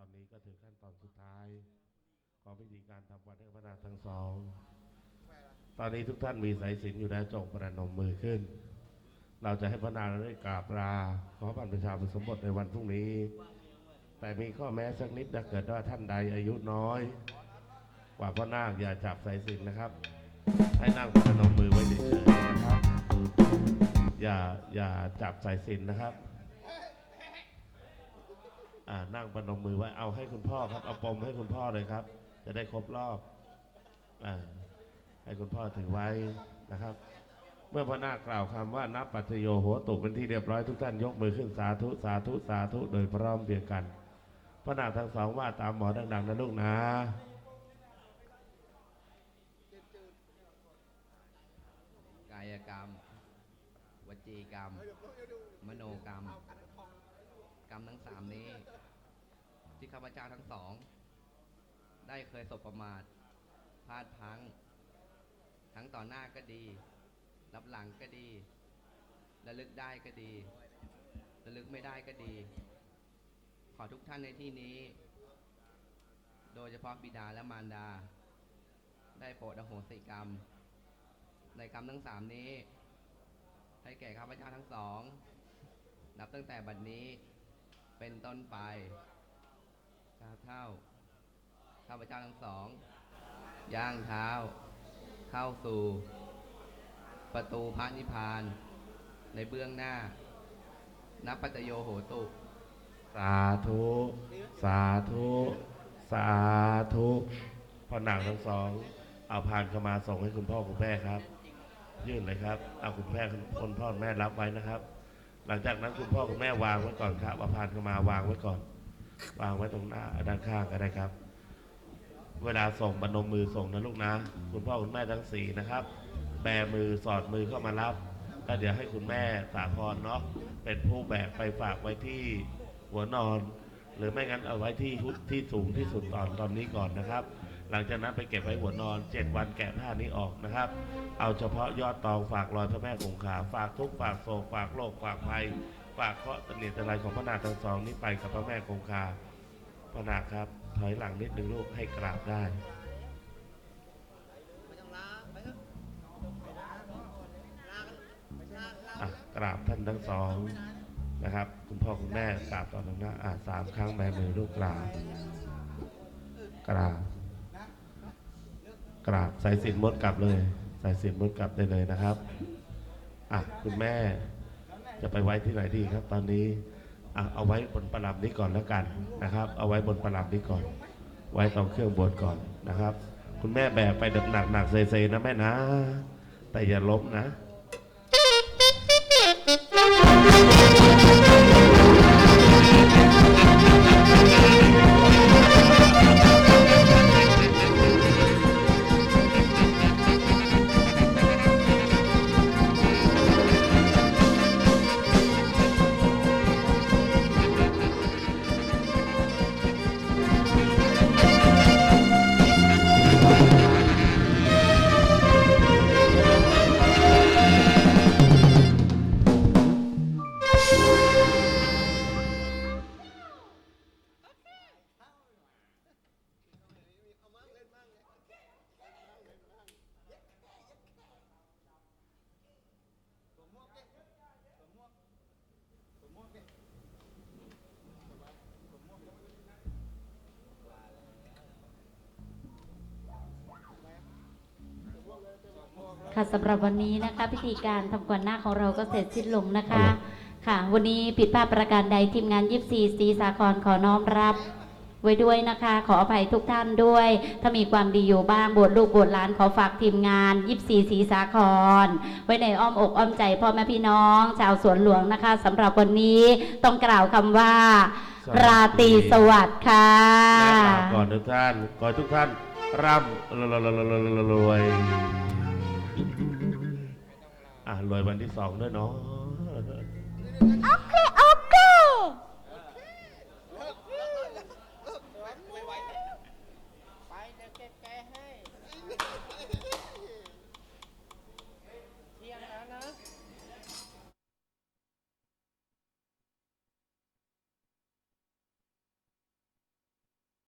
อนนี้ก็ถึงขั้นตอนสุดท้าย ของพิธีการทำวันให้พระนาทั้งสอง ตอนนี้ทุกท่านมีสายสิญจนอยู่แล้วจงประนมมือขึ้น เราจะให้พระนาได้กราบลาขอบรรพชาป็นสมบทในวันพรุ่งนี้ แต่มีข้อแม้สักนิดถ้าเกิดว่าท่านใดอายุน้อย กว่าพระนาคอย่าจับสายสิญนนะครับ ให้นั่งประนมมือไว้เฉยๆนะครับ อย่าอย่าจับสายสิญจนนะครับ อ่านั่งประนมมือไว้เอาให้คุณพ่อครับ เอาปมให้คุณพ่อเลยครับ จะได้ครบรอบอ่าให้คุณพ่อถือไว้นะครับ เมื่อพระนาคกล่าวคำว่านับปัจโยโหตุเป็นที่เรียบร้อยทุกท่านยกมือขึ้นสาธุสาธุสาธุโดยพร้อมเพียงกัน พระนาคทั้งสองว่าตามหมอดังๆนะลูกนะกายกรรม วจีกรรม มโนกรรม กรรมทั้งสามนี้ ที่ข้าพเจ้าทั้งสอง ได้เคยสบประมาทพลาดพัง ทั้งต่อหน้าก็ดี รับหลังก็ดี ระลึกได้ก็ดี ระลึกไม่ได้ก็ดี ขอทุกท่านในที่นี้ โดยเฉพาะบิดาและมารดา ได้โปรดอโหสิกรรม ในกรรมทั้งสามนี้ให้แก่ข้าพเจ้าทั้งสอง นับตั้งแต่บัดนี้เป็นต้นไป ก้าวเท่าข้าพเจ้าทั้งสอง ย่างเท้า เข้าสู่ ประตูพระนิพพาน ในเบื้องหน้า นับปัจจโยโหตุ สาธุ สาธุ สาธุพ่อหนังทั้งสอง เอาพานเข้ามาส่งให้คุณพ่อคุณแม่ครับ ยื่นเลยครับ เอาคุณแม่คุณพ่อคุณแม่รับไว้นะครับ หลังจากนั้นคุณพ่อคุณแม่วางไว้ก่อนครับเอาพานเข้ามาวางไว้ก่อน วางไว้ตรงหน้าด้านข้างก็ได้ครับ เวลาส่งบรรนมมือส่งนะลูกนะ คุณพ่อคุณแม่ทั้งสี่นะครับ แบมือสอดมือเข้ามารับก็เดี๋ยวให้คุณแม่สาครเนาะเป็นผู้แบกไปฝากไว้ที่หัวนอน หรือไม่งั้นเอาไว้ที่ที่สูงที่สุดตอนตอนนี้ก่อนนะครับ หลังจากนั้นไปเก็บไว้หัวนอนเจ็ดวันแกะผ้านี้ออกนะครับ เอาเฉพาะยอดตองฝากรอยพระแม่คงคาฝากทุกฝากโศกฝากโรคฝากภัย ฝากเคราะห์เสนียดอะไรของพระนาคทั้งสองนี้ไปกับพระแม่คงคาพระนาคครับ ถอยหลังนิดหนึ่งลูกให้กราบได้กราบท่านทั้งสองนะครับ คุณพ่อคุณแม่กราบต่อตรงหน้าอะสามครั้งแบมือลูกกราบกราบกราบสายสินมดกลับเลย สายสินมดกลับได้เลยนะครับอะคุณแม่ จะไปไว้ที่ไหนดีครับ ตอนนี้เอาไว้บนประลับนี้ก่อนแล้วกันนะครับ เอาไว้บนประลับนี้ก่อน ไว้ตรงเครื่องบนก่อนนะครับ คุณแม่แบกไปหนักหนักๆเซๆนะแม่นะ แต่อย่าล้มนะ ค่ะสำหรับวันนี้นะคะ พิธีการทำกวนหน้าของเราก็เสร็จสิ้นลงนะคะ ค่ะ วันนี้ผิดพลาดประการใดทีมงานยิปซีสีสาครขอน้อมรับ ไว้ด้วยนะคะ ขออภัยทุกท่านด้วย ถ้ามีความดีอยู่บ้างบวชลูกบวชหลานขอฝากทีมงานยิปซีสีสาคร ไว้ในอ้อมอกอ้อมใจพ่อแม่พี่น้องชาวสวนหลวงนะคะสำหรับวันนี้ต้องกล่าวคำว่าสวัสดีราตรีสวัสดิ์ค่ะ และกราบก่อนทุกท่านขอให้ทุกท่านร่ำรวยรวยรวยรวยรวย อะรวยวันที่สองด้วยเนาะ